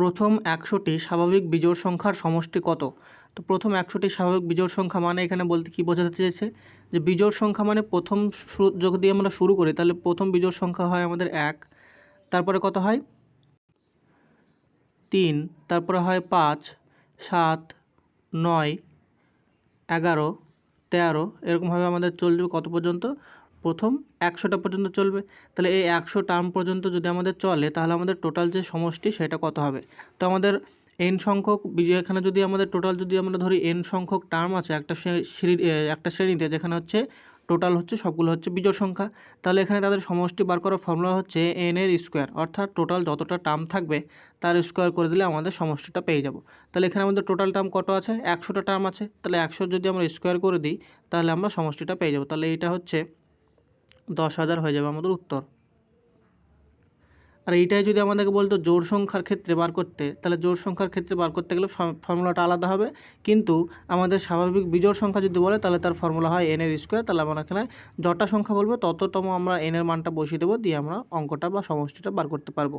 প্রথম একশোটি স্বাভাবিক বিজোড় সংখ্যার সমষ্টি কত? তো প্রথম একশোটি স্বাভাবিক বিজোড় সংখ্যা মানে এখানে বলতে কী বোঝাতে চেয়েছে? যে বিজোড় সংখ্যা মানে প্রথম যদি আমরা শুরু করি, তাহলে প্রথম বিজোড় সংখ্যা হয় আমাদের এক, তারপরে কত হয়? তিন, তারপরে হয় পাঁচ, সাত, নয়, এগারো, তেরো, এরকমভাবে আমাদের চলবে কত পর্যন্ত? প্রথম একশোটা পর্যন্ত চলবে। তাহলে এই একশো টার্ম পর্যন্ত যদি আমাদের চলে, তাহলে আমাদের টোটাল যে সমষ্টি সেটা কত হবে? তো আমাদের এন সংখ্যক এখানে যদি আমাদের টোটাল যদি আমরা ধরি এন সংখ্যক টার্ম আছে একটা শ্রে- শ্রেণি একটা শ্রেণীতে, যেখানে হচ্ছে টোটাল হচ্ছে সবগুলো হচ্ছে বিজোড় সংখ্যা, তাহলে এখানে তাদের সমষ্টি বার করার ফর্মুলা হচ্ছে এন এর স্কোয়ার অর্থাৎ টোটাল যতটা টার্ম থাকবে, তার স্কোয়ার করে দিলে আমাদের সমষ্টিটা পেয়ে যাব। তাহলে এখানে আমাদের টোটাল টার্ম কত আছে? একশোটা টার্ম আছে। তাহলে একশো যদি আমরা স্কোয়ার করে দিই, তাহলে আমরা সমষ্টিটা পেয়ে যাব। তাহলে এটা হচ্ছে দশ হাজার হয়ে যাবে আমাদের উত্তর। আর এইটাই যদি আমাদেরকে বলতো জোড় সংখ্যার ক্ষেত্রে বার করতে, তাহলে জোড় সংখ্যার ক্ষেত্রে বার করতে গেলে ফর্মুলাটা আলাদা হবে। কিন্তু আমাদের স্বাভাবিক বিজোড় সংখ্যা যদি বলে, তাহলে তার ফর্মুলা হয় এন এর স্কোয়ার তাহলে আমরা এখানে যটা সংখ্যা বলব, তততম আমরা এন এর মানটা বসিয়ে দেবো, দিয়ে আমরা অঙ্কটা বা সমষ্টিটা বার করতে পারব।